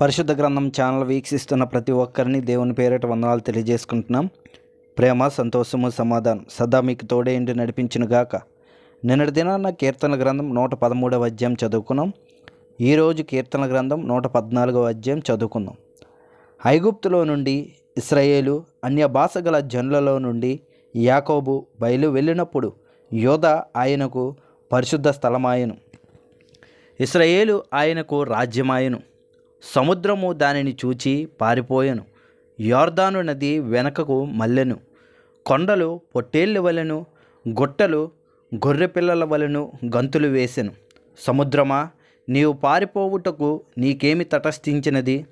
పరిశుద్ధ గ్రంథం ఛానల్ వీక్షిస్తున్న ప్రతి ఒక్కరిని దేవుని పేరిట వందనాలు తెలియజేసుకుంటున్నాం. ప్రేమ సంతోషము సమాధానం సదా మీకు తోడేంటి నడిపించిన గాక. నిన్నటి దినాన్న కీర్తన గ్రంథం నూట పదమూడవ అధ్యాయం చదువుకున్నాం. ఈరోజు కీర్తన గ్రంథం నూట పద్నాలుగవ అధ్యాయం చదువుకుందాం ఐగుప్తులో నుండి ఇస్రాయేలు అన్య భాష గల జనులలో నుండి యాకోబు బయలు వెళ్ళినప్పుడు యోధ ఆయనకు పరిశుద్ధ స్థలమాయను. ఇస్రాయేలు ఆయనకు రాజ్యమాయను. సముద్రము దానిని చూచి పారిపోయెను. యోర్దాను నది వెనకకు మల్లెను. కొండలు పొట్టేళ్ళ వలెను గుట్టలు గొర్రె పిల్లల వలెను గంతులు వేసెను. సముద్రమా నీవు పారిపోవుటకు నీకేమి తటస్థించినది?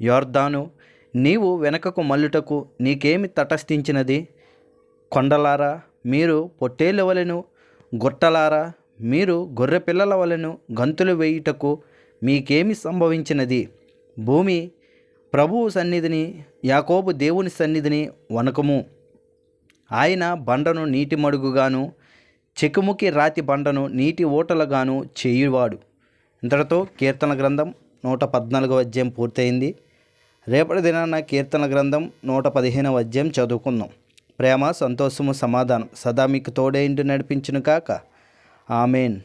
యోర్దాను నీవు వెనకకు మల్లుటకు నీకేమి తటస్థించినది? కొండలారా మీరు పొట్టేళ్ళ వలెను గుట్టలారా మీరు గొర్రె పిల్లల వలెను గంతులు వేయుటకు మీకేమి సంభవించినది? భూమి ప్రభువు సన్నిధిని యాకోబు దేవుని సన్నిధిని వనకము ఆయన బండను నీటి మడుగుగాను చెకుముకి రాతి బండను నీటి ఓటలుగాను చేయువాడు. ఇంతటితో కీర్తన గ్రంథం నూట పద్నాలుగవ అధ్యాయం పూర్తయింది. రేపటి దినాన కీర్తన గ్రంథం నూట పదిహేనవ అధ్యాయం చదువుకుందాం. ప్రేమ సంతోషము సమాధానం సదా మీకు తోడేంటి నడిపించును కాక ఆమెన్.